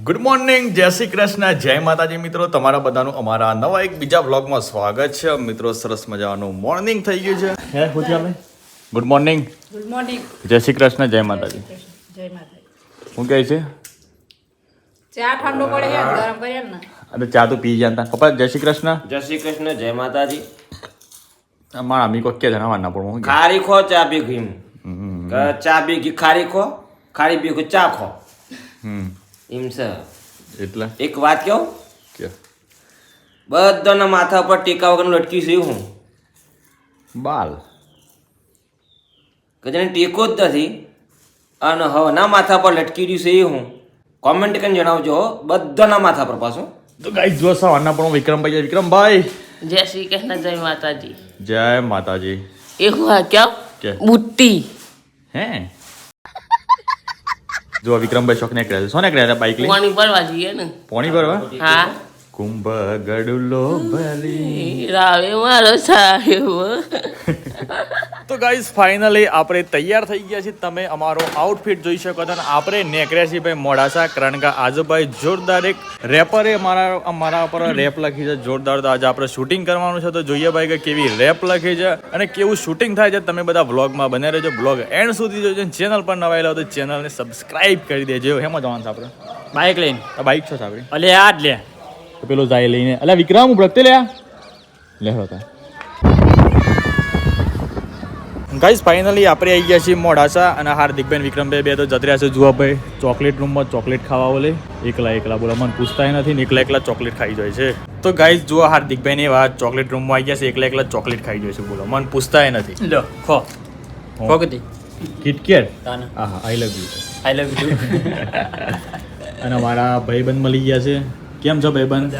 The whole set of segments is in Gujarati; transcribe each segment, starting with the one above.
ગુડ મોર્નિંગ જય શ્રી કૃષ્ણ જય માતાજી મિત્રો. તમારા બધાનું અમારા નવા એક બીજા વ્લોગમાં સ્વાગત છે. મિત્રો સરસ મજાનું મોર્નિંગ થઈ ગયું છે. હે ભૂતિયાભાઈ ગુડ મોર્નિંગ ગુડ મોર્નિંગ જય શ્રી કૃષ્ણ જય માતાજી. જય માતાજી. શું કહે છે? ચા ઠંડો પડે છે ગરમ કરીએ ને. અને ચા તો પી જાનતા પપ્પા જય શ્રી કૃષ્ણ. જય શ્રી કૃષ્ણ જય માતાજી. મારા અમી કોઈ કે જણાવવા ના પડવું હું ખારી ખો ચા પી એમ. ચા પી ભેગી ખારી ખો ખારી ભેગું ચા ખો. હમ. એમ છે. એટલે? એક વાત કહું? કે? બધાના માથા પર ટીકા વગરનું લટકી છે હું? બાલ. કે જેને ટેકો જ નથી અને હવના માથા પર લટકી રહ્યું છે એ હું? કોમેન્ટ કરીને જણાવજો હો. બધાના માથા પર પાછું. તો ગાઈ જો સવારના પણ વિક્રમભાઈ. વિક્રમભાઈ! જય શ્રી કૃષ્ણ જય માતાજી. જય માતાજી. એવું હા કે? ક્યાં? બુટ્ટી. હે? જો વિક્રમભાઈ શોખ ને કર્યા સોને કર્યા બાઈક લઈ પાણી ભરવા જઈએ ને. પોણી ભરવા? હા. કુંભ ગડુલો ભરી રાવે મારો સાહેબ. તો ગાઈઝ ફાઇનલી આપણે તૈયાર થઈ ગયા છીએ. તમે અમારો આઉટફિટ જોઈ શકો છો અને આપણે નેકર્યા છીએ ભાઈ મોડાસા કારણ કે આજુભાઈ જોરદાર એક રેપરે મારા મારા પર રેપ લખી છે. જોરદાર તો આજે આપણે શૂટિંગ કરવાનું છે. તો જોઈએ ભાઈ કે કેવી રેપ લખી છે અને કેવું શૂટિંગ થાય છે. તમે બધા વ્લોગમાં બને રહેજો. બ્લોગ એન્ડ સુધી જોજો. ચેનલ પર નવાઈ લો તો ચેનલને સબસ્ક્રાઇબ કરી દેજો. હેમાં જવાનું છે આપણે. બાઇક લઈને? બાઈક છો આપણી અલે આ જ લે. પેલો જાય લઈને. અલ્યા વિક્રમ હું પ્રગતે લે હતા ગાઈઝ ફાઇનલી આપણે આવી ગયા છીએ મોડાસા અને હાર્દિકભાઈ વિક્રમભાઈ બે તો જતર્યા છે. જુઓ ભાઈ ચોકલેટ રૂમમાં ચોકલેટ ખાવા બોલે. એકલા એકલા બોલો મને પૂછતા નથી ને એકલા એકલા ચોકલેટ ખાઈ જાય છે. તો ગાઈઝ જુઓ હાર્દિકભાઈ ને એવા ચોકલેટ રૂમમાં આવી ગયા છે એકલા એકલા ચોકલેટ ખાઈ જાય છે બોલો. મને પૂછતા નથી. લો ખો. ખો કદી. કિટકેટ હા હા I love you I love you અને મારા ભાઈબંધ મળી ગયા છે. કેમ છો ભાઈબંધ.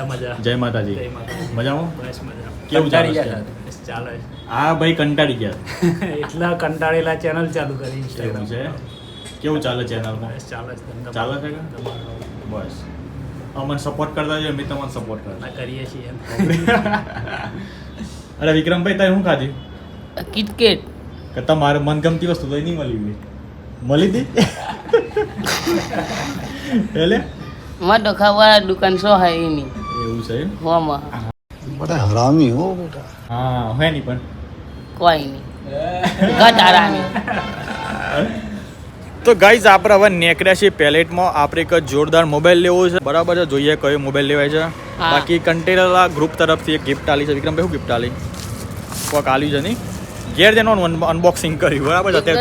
જય માતાજી. મજામાં? બસ મજા. કેવું ચાલે છે? ચાલે આ ભાઈ કંટાળી ગયા. એટલા કંટાળેલા ચેનલ ચાલુ કરી ઇન્સ્ટાગ્રામ છે? કેવું ચાલે ચેનલમાં બસ ચાલે છે ચાલે છે બસ. અમને સપોર્ટ કરતા જોઈએ અમે તમને સપોર્ટ કરતા કરીએ છીએ. અરે વિક્રમભાઈ તારે શું ખાધી? કિટકેટ. કે તમારે મનગમતી વસ્તુ તો નહીં મળી ગઈ. મળી હતી? એટલે? મારે તો ખાવા દુકાન સો હાય એની. એવું છે? હોમાં. બટા હરામી હો બેટા. હા હે નહીં પણ. કોઈ નહીં. ઘટ હરામી. તો ગાઈઝ આપણે હવે નીકળ્યા પેલેટમાં. આપણે એક જોરદાર મોબાઈલ લેવો છે. બરાબર છે? જોઈએ કયો મોબાઈલ લેવાય છે. બાકી કન્ટેનરલા ગ્રુપ તરફથી એક ગિફ્ટ આલી છે. વિક્રમભાઈ શું ગિફ્ટ આલી? કોક આલ્યું છે નહીં? ઘેર જેનું અનબોક્સિંગ કર્યું. બરાબર છે? અત્યારે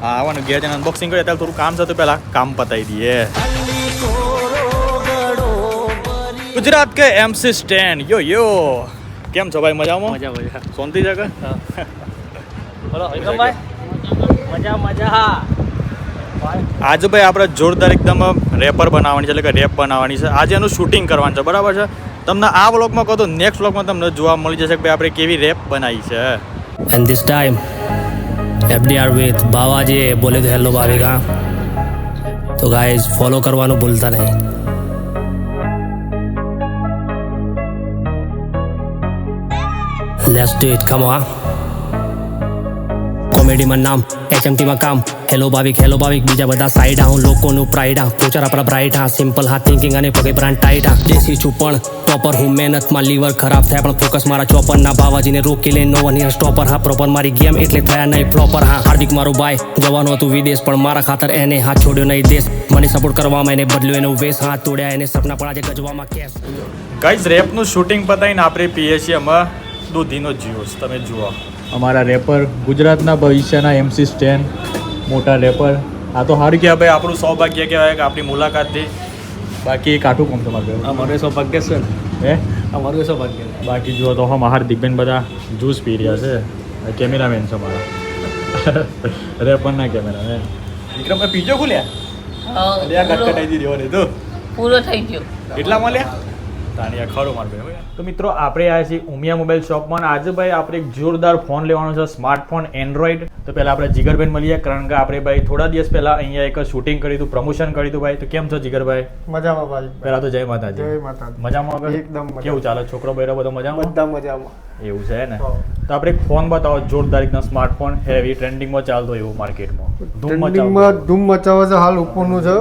હા આવવાનું. ઘેર જેનું અનબોક્સિંગ કર્યું. અત્યારે થોડું કામ છે તો પહેલાં કામ પતાવી દઈએ. ગુજરાત કે એમસી સ્ટેન્ડ યો યો કેમ છો ભાઈ મજામાં? મજા મજા. શાંતિ છે કે? બોલો વિક્રમભાઈ મજા. મજા આજે ભાઈ આપણે જોરદાર એકદમ રેપર બનાવવાની છે એટલે કે રેપ બનાવવાની છે. આજે એનું શૂટિંગ કરવાનું છે બરાબર છે? તમને આ વ્લોગમાં કહો તો નેક્સ્ટ વ્લોગમાં તમને જોવા મળી જશે કે ભાઈ આપણે કેવી રેપ બનાવી છે. And this time FDR with Bawaji બોલે તો હેલો ભાવિકા તો ગાઈઝ ફોલો કરવાનું ભૂલતા નહીં. Let's do it, come on કોમેડીમાં નામ એચએમટીમાં કામ. હેલો ભાવિક હેલો ભાવિક બીજા બધા સાઈડ હા હું લોકોનું પ્રાઇડ આ. ફ્યુચર આપણા બ્રાઇટ હા સિમ્પલ હા થિંકિંગ અને પગે બ્રાન્ડ ટાઈટ હા દેશી છું પણ ટોપર હું મહેનતમાં લીવર ખરાબ થાય પણ ફોકસ મારા ચોપર ના બાવાજીને રોકી લે નો વન સ્ટોપર હા. પ્રોપર મારી ગેમ એટલે થયા નહીં પ્રોપર હા. હાર્દિક મારો ભાઈ જવાનું હતું વિદેશ પણ મારા ખાતર એને હાથ છોડ્યો નહીં દેશ. મને સપોર્ટ કરવામાં એને બદલ્યો એનો વેશ હાથ તોડ્યા એને સપના પણ આજે ગજવામાં કેસ ગાઈઝ રેપનું શૂટિંગ પતાવીને આપણે પીએ દૂધીનો જ્યુસ તમે જુઓ. અમારા રેપર ગુજરાતના ભવિષ્યના એમસી સ્ટેન મોટા રેપર આ તો સારું કહેવાય ભાઈ આપણું સૌભાગ્ય કહેવાય કે આપણી મુલાકાત થઈ. બાકી કાઠું કોમ તમારે? અમારું સૌભાગ્ય છે. હે? અમારું સૌભાગ્ય બાકી જુઓ તો હમ હાર્દિકબેન બધા જ્યુસ પી રહ્યા છે. કેમેરામેન છે મારા રેપરના કેમેરામેન વિક્રમ પીજો ખુલ્યા? કટકટાઈ દીધી તો પૂરો થઈ ગયો. એટલા મળ્યા? તાનિયા ખરો માર તો મિત્રો આપણે આવ્યા છીએ ઉમિયા મોબાઈલ શોપમાં અને આજે ભાઈ આપણે એક જોરદાર ફોન લેવાનો છે સ્માર્ટફોન એન્ડ્રોઈડ. તો પહેલા આપણે જીગરબેન મળીએ કારણ કે આપણે ભાઈ થોડા દિવસ પહેલા અહીંયા એક શૂટિંગ કર્યું હતું પ્રમોશન કર્યું હતું ભાઈ. તો કેમ છો જીગરભાઈ? મજામાં ભાઈ. પહેલા તો જય માતાજી. જય માતાજી. મજામાં? એકદમ કેવું ચાલે? છોકરો બહેરો બધો મજામાં? બધા મજામાં. એવું છે ને? તો આપણે એક ફોન બતાવો જોરદાર એકદમ સ્માર્ટફોન હેવી ટ્રેન્ડિંગમાં ચાલતો એવું માર્કેટમાં. ધૂમ ટ્રેન્ડિંગમાં ધૂમ મચાવે છે હાલ ઓપ્પોનું છે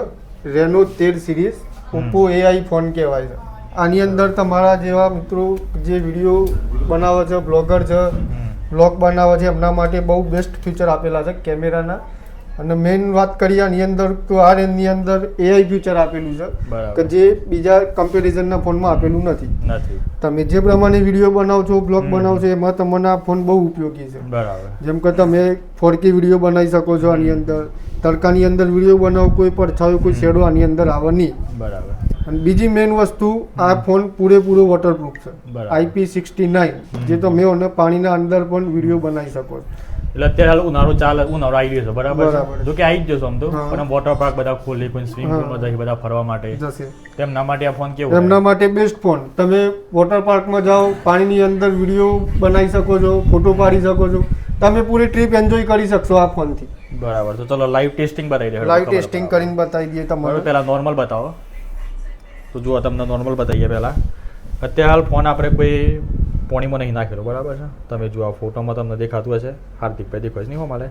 રેનો તેર સિરીઝ ઓપ્પો એઆઈ ફોન કહેવાય છે. આની અંદર તમારા જેવા મિત્રો જે વીડિયો બનાવે છે બ્લોગર છે બ્લોગ બનાવે છે એમના માટે બહુ બેસ્ટ ફીચર આપેલા છે કેમેરાના. અને મેઇન વાત કરીએ આની અંદર તો આ રેન્જની અંદર એઆઈ ફીચર આપેલું છે કે જે બીજા કમ્પેરિઝનના ફોનમાં આપેલું નથી. નથી. તમે જે પ્રમાણે વીડિયો બનાવો છો બ્લોગ બનાવો છો એમાં તમને આ ફોન બહુ ઉપયોગી છે. જેમ કે તમે ફોરકી વીડિયો બનાવી શકો છો આની અંદર. તડકાની અંદર વીડિયો બનાવો કોઈ પડછાયો કોઈ શેડો આની અંદર આવે નહીં. બરાબર. અને બીજી મેઇન વસ્તુ આ ફોન પૂરેપૂરો વોટરપ્રૂફ છે. આઈપી સિક્સટી નાઇન જે તમે અને પાણીના અંદર પણ વીડિયો બનાવી શકો છો. એટલે અત્યારે હાલ ઉનાળો ચાલે ઉનાળો આવી ગયો છે બરાબર. જો કે આવી જ જશો આમ તો. પણ વોટર પાર્ક બધા ખોલી કોઈ સ્વિમિંગ. પુલમાં જાય બધા ફરવા માટે. જશે. તેમના માટે આ ફોન કેવો એમના માટે બેસ્ટ ફોન તમે વોટર પાર્કમાં જાઓ પાણીની અંદર વીડિયો બનાવી શકો છો ફોટો પાડી શકો છો. તમે પૂરી ટ્રીપ એન્જોય કરી શકશો આ ફોનથી બરાબર તો ચલો લાઈવ ટેસ્ટિંગ બતાવી દે લાઈવ ટેસ્ટિંગ કરીને બતાવી દઈએ તમારે પહેલા નોર્મલ બતાવો. તો જુઓ તમને નોર્મલ બતાવીએ પહેલાં. અત્યારે હાલ ફોન આપણે કોઈ પોણીમાં નહીં નાખેલો બરાબર છે? તમે જુઓ આ ફોટોમાં તમને દેખાતું હશે. હાર્દિકભાઈ દેખાય છે નહીં હો મારે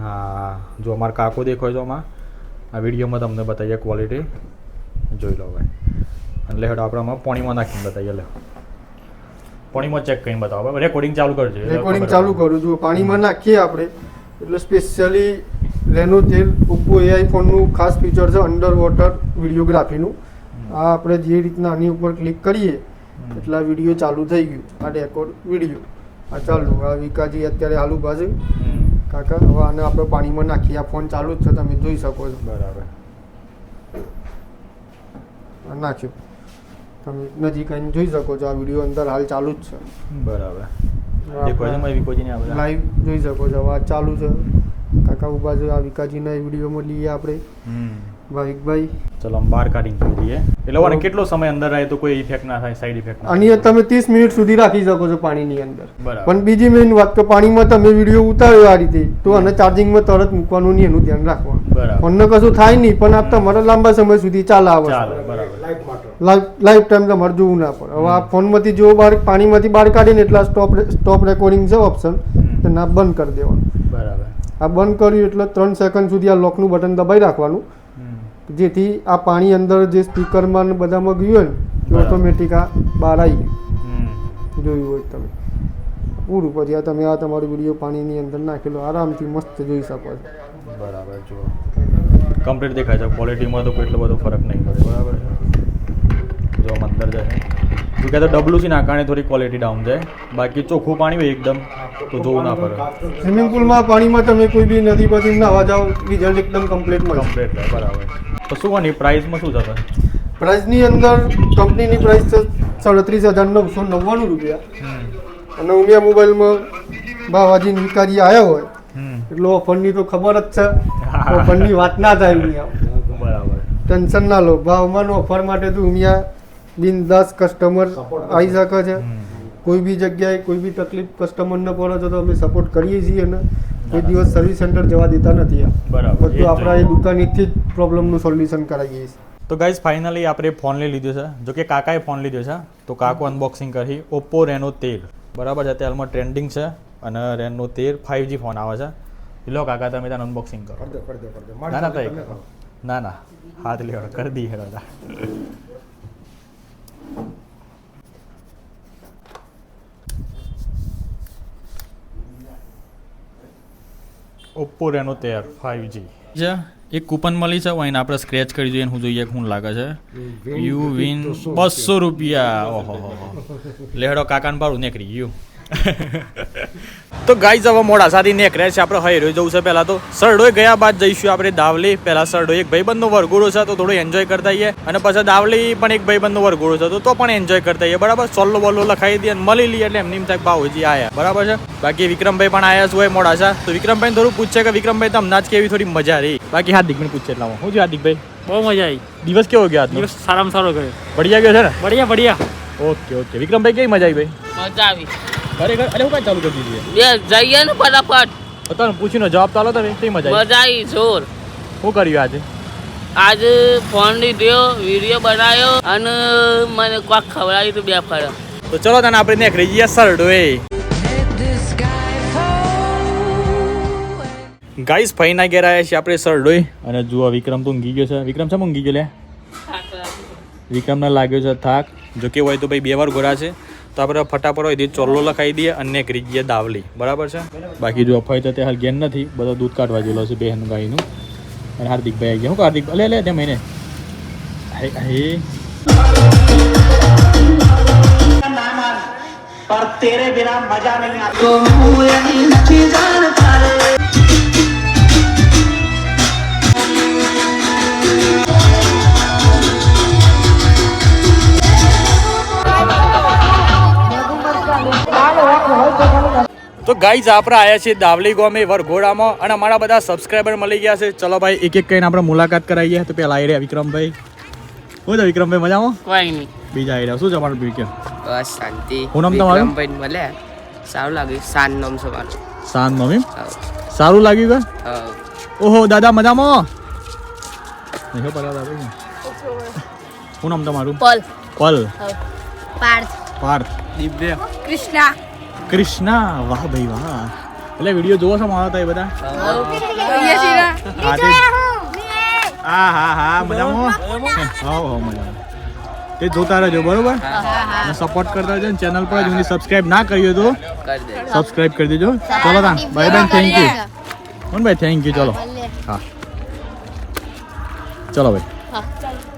હા જો અમારા કાકો દેખાય છે આમાં. આ વિડીયોમાં તમને બતાવીએ ક્વોલિટી જોઈ લો ભાઈ અને લેહડ આપણે આમાં પોણીમાં નાખીને બતાવીએ લે પોણીમાં ચેક કરીને બતાવો. બરાબર રેકોર્ડિંગ ચાલુ કરજો રેકોર્ડિંગ ચાલુ કરું. છું પાણીમાં નાખીએ આપણે. એટલે સ્પેશિયલી રેનો તેલ ઓપ્પો એઆઈ ફોનનું ખાસ ફીચર છે અંડર વોટર વિડીયોગ્રાફીનું આ આપણે જે રીતના આની ઉપર ક્લિક કરીએ એટલે આ વીડિયો ચાલુ થઈ ગયું. આ રેકોર્ડ વીડિયો આ ચાલુ. આ વિકાજી અત્યારે હાલુ પાસે કાકા હવે આને આપણે પાણીમાં નાખીએ. આ ફોન ચાલુ જ છે તમે જોઈ શકો છો. બરાબર. નાખ્યો. તમે નજીક આવીને જોઈ શકો છો આ વીડિયો અંદર હાલ ચાલુ જ છે. બરાબર. લાઈવ જોઈ શકો છો. આ ચાલુ છે. કાકા ઊભા છે. આ વિકાજીના વિડીયોમાં લઈએ આપણે. ભાવિકભાઈ ચલો આમ બહાર કાઢીને લઈએ. એટલે ઓને કેટલો સમય અંદર રહે તો કોઈ ઇફેક્ટ ના થાય સાઈડ ઇફેક્ટ અને તમે ત્રીસ મિનિટ સુધી રાખી શકો છો પાણીની અંદર. પણ બીજી મેઇન વાત કે પાણીમાં તમે વીડિયો ઉતાર્યો આ રીતે તો અને ચાર્જિંગમાં તરત મૂકવાનું નહીં એનું ધ્યાન રાખવાનું. ફોન ફોનને કશું થાય નહીં પણ આ તમારે લાંબા સમય સુધી ચાલે ચાલે બરાબર. લાઈફ ટાઈમ તમારે જોવું ના પડે. હવે આ ફોનમાંથી જો બહાર પાણીમાંથી બહાર કાઢીને એટલા સ્ટોપ સ્ટોપ રેકોર્ડિંગ છે ઓપ્શન તો ના બંધ કરી દેવાનું. બરાબર. આ બંધ કર્યું એટલે ત્રણ સેકન્ડ સુધી આ લોકનું બટન દબાઈ રાખવાનું. જેથી આ પાણી અંદર જે સ્પીકરમાં ને બધામાં ગયું હોય ને ઓટોમેટિક આ બહાર આવી ગયું. જોયું હોય તમે. પૂરું પછી આ તમે આ તમારો વીડિયો પાણીની અંદર નાખેલો આરામથી મસ્ત જોઈ શકો છો. બરાબર જુઓ. કમ્પ્લીટ દેખાય છે. ક્વોલિટીમાં તો કોઈ એટલો બધો ફરક નહીં પડે. બરાબર છે. જો અંદર જાય તો કહેતો ડબલું છે કારણે થોડી ક્વોલિટી ડાઉન જાય. બાકી ચોખ્ખું પાણી હોય એકદમ તો જોવું ના પડે. સ્વિમિંગ પુલમાં પાણીમાં તમે કોઈ બી નદી પછી નાવા જાઓ રિઝલ્ટ એકદમ કમ્પ્લીટ મળશે કમ્પ્લીટ બરાબર. તો શું આની પ્રાઇસમાં શું થશે? પ્રાઇસની અંદર કંપનીની પ્રાઇસ છે સાડત્રીસ હજાર નવસો નવ્વાણું રૂપિયા. અને ઉમિયા મોબાઈલમાં બાવાજી વિકારી આવ્યા હોય. એટલો ઓફરની તો ખબર જ છે. ઓફરની વાત ના થાય ઉમિયા. બરાબર. ટેન્શન ના લો. ભાવમાં ઓફર માટે તો ઉમિયા બિનદાસ કસ્ટમર આવી શકે છે. કોઈ બી જગ્યાએ કોઈ બી તકલીફ કસ્ટમરને પડે છે તો અમે સપોર્ટ કરીએ છીએ અને કોઈ દિવસ સર્વિસ સેન્ટર જવા દેતા નથી બરાબર. બધું આપણા એ દુકાનેથી જ પ્રોબ્લેમનું સોલ્યુશન કરાવીએ છીએ તો ગાઈઝ ફાઇનલી આપણે ફોન લઈ લીધો છે. જો કે કાકાએ ફોન લીધો છે તો કાકો અનબોક્સિંગ કરી ઓપ્પો રેનો તેર. બરાબર છે અત્યારે ટ્રેન્ડિંગ છે અને રેનો તેર ફાઇવજી ફોન આવે છે. લો કાકા તમે ત્યાં અનબોક્સિંગ કરો. ના ના ભાઈ ના ના. હાથ લેવડ કરી દી હેડો ઓપ્પો રેનો તેર ફાઇવ જી છે એક કૂપન મળી છે અહીં આપણે સ્ક્રેચ કરી જોઈએ હું જોઈએ હું લાગે છે. યુ વિન બસો રૂપિયા. ઓહો લેહડો કાકાને ભાડું નીકળી ગયું તો ગાઈઝ હવે મોડાસાથી નીકળ્યા છે આપણે હૈરો જવું છે પહેલા તો. સરડોય ગયા બાદ જઈશું આપણે દાવલી. પહેલા સરડો એક ભાઈબંધનો વરઘોડો છે તો થોડો એન્જોય કરતા આવીએ અને પછી દાવલી પણ એક ભાઈબંધનો વરઘોડો છે તો તો પણ એન્જોય કરતા આવીએ બરાબર? સોલ્લો બોલ્લો લખાઈ દઈએ અને મળી લઈએ એટલે એમની થાય ભાવજી આયા. બરાબર છે? બાકી વિક્રમભાઈ પણ આયા છે હોય મોડાસા તો વિક્રમભાઈ થોડું પૂછે કે વિક્રમભાઈ તમને જ કેવી થોડી મજા રહી? બાકી હાર્દિક પણ પૂછે એટલામાં. શું છે હાર્દિકભાઈ? બહુ મજા આવી દિવસ કેવો ગયો દિવસ સારામાં સારો ગયો. બઢિયા ગયો છે ને? બઢિયા બઢિયા. Okay okay. વિક્રમભાઈ કેવી મજા આવી ભાઈ? મજા આવી. ખરેખર? અરે હું કાંઈ ચાલુ કરી દીધી બે જઈએ ને ફટાફટ. છે પૂછીને જવાબ ચાલો તમે કઈ મજા મજા આવી જોર. શું કર્યું આજે? આજે ફોન લીધો વીડિયો બનાવ્યો અને મને કોક ખવડાવી હતું બે ફળ. તો ચલો તને આપણે નીકળી જઈએ સરડો એ ગાઈસ ફઈના ઘેર આવ્યા છીએ આપણે સરડોઈ અને જુઓ વિક્રમ તો ઊંઘી ગયો છે. વિક્રમ છે ઊંઘી ગયો લે? વિક્રમને લાગ્યો છે થાક. જો કે હોય તો ભાઈ બે વાર ગોરા છે. તો આપણે ફટાફટ હોય ચોલ્લો લખાઈ દઈએ અને કરી દઈએ દાવલી. બરાબર છે? બાકી જો અફાઈ તો તે હાલ ગેન નથી. બધો દૂધ કાઢવા જેલો છે બહેન ગાયનું. અને હાર્દિકભાઈ આવી ગયા. હું હાર્દિક લે લે તે મહિને. હે તો ગાઈઝ આપણે આવ્યા છીએ દાવલી ગોમે વરઘોડામાં અને અમારા બધા સબસ્ક્રાઈબર મળી ગયા છે. ચલો ભાઈ એક એક કહીને આપણે મુલાકાત કરાવીએ. તો પેલા આવી રહ્યા વિક્રમભાઈ. શું છે વિક્રમભાઈ મજામાં? કોઈ નહીં. બીજા આવી રહ્યા. શું છે અમારું કે? બસ શાંતિ. હું નામ તમારું? વિક્રમભાઈ મળ્યા સારું લાગ્યું. શાન નામ છે મારું. શાંત નામ એમ? સારું લાગ્યું કે? ઓહો દાદા મજામાં? નહીં હો પરા દાદા શું નામ તમારું? પલ. પલ. પાર્થ. પાર્થ. દિવ્ય. કૃષ્ણા. કૃષ્ણા વાહ ભાઈ વાહ. એટલે વીડિયો જોવો છો મારા એ બધા? હા તે હા હા હા મજામાં? હા હા મજામાં. તે જોતા રહેજો બરોબર? સપોર્ટ કરતા રહેજો ચેનલ પર જો સબસ્ક્રાઇબ ના કરી હોય તો કરી સબસ્ક્રાઇબ કરી દેજો. ચલો તા બાય બેન થેન્ક યુ કોણ ભાઈ થેન્ક યુ ચલો. હા. ચલો ભાઈ. તો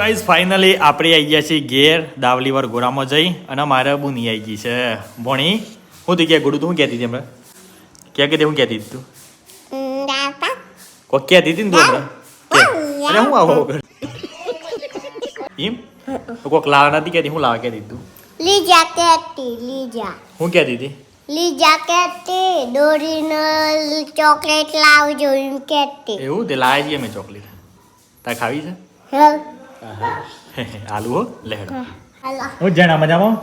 ગાઈઝ ફાઇનલી આપણે આવી ગયા છીએ ઘેર દાવલી ગોરામાં જઈ અને મારે બુની આવી ગઈ છે. ભણી હું તું ક્યાં ગુડું તું કહેતી હતી હમણાં? ક્યાં કહેતી હું કહેતી હતી તું? કોક કહેતી હતી ને તું હમણાં? અરે હું આવો એમ? કોક લાવા નથી કહેતી હું લાવા કહેતી હતી તું? લીજા કહેતી લીજા. હું કહેતી હતી? લીજા કહેતી દોરીને ચોકલેટ લાવજો એમ કહેતી. એવું? તે લાવી દઈએ મેં ચોકલેટ. તાર ખાવી છે? હવ આલુ હો લેડો હું. જણા મજામાં?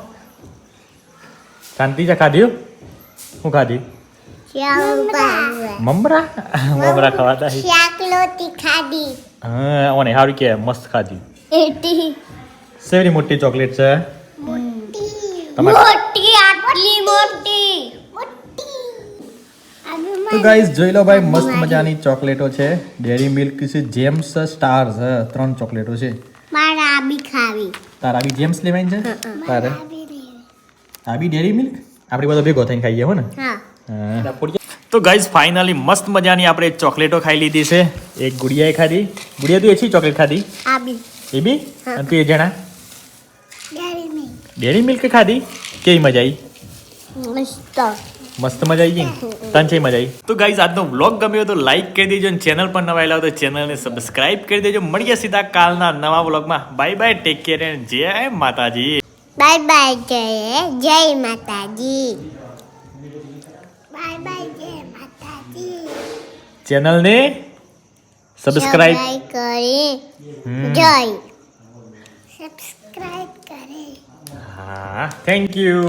શાંતિ છે ખાધ્યું? શું ખાધી? મમરા? મમરા ખવાતા હી. ખાધી. હા ઓને સારું કે મસ્ત ખાધી. એટી. સેવરી મોટી ચોકલેટ છે. મોટી. મોટી આટલી મોટી. તો ગાઈઝ જોઈ લો ભાઈ મસ્ત મજાની ચોકલેટો છે. ડેરી મિલ્ક છે જેમ્સ સ્ટાર ત્રણ ચોકલેટો છે. મારા આબી ખાવી. તારા બી જેમ્સ લેવાની છે? તારે? આ બી ડેરી મિલ્ક આપણે બધા ભેગો થઈને ખાઈએ હો ને? હા. તો ગાઈઝ ફાઇનલી મસ્ત મજાની આપણે ચોકલેટો ખાઈ લીધી છે. એક ગુડિયાએ ખાધી. ગુડિયા તું એછી ચોકલેટ ખાધી? આબી. એ બી? અને તું એ જણા? ડેરી મિલ્ક ડેરી મિલ્ક ખાધી? કેવી મજા આવી મસ્ત. મસ્ત મજા આવી ગઈ ને? તને છે મજા આવી તો ગાઈઝ આજનો વ્લોગ ગમ્યો તો લાઈક કરી દેજો અને ચેનલ પર નવા આવેલા હોય તો ચેનલને સબસ્ક્રાઇબ કરી દેજો મળીએ સીધા કાલના નવા વ્લોગમાં bye bye take care and જય માતાજી બાય બાય જય જય માતાજી બાય બાય જય માતાજી ચેનલને સબસ્ક્રાઇબ સબસ્ક્રાઇબ કરી હમ. જય સબસ્ક્રાઇબ કરે હા થેન્ક યુ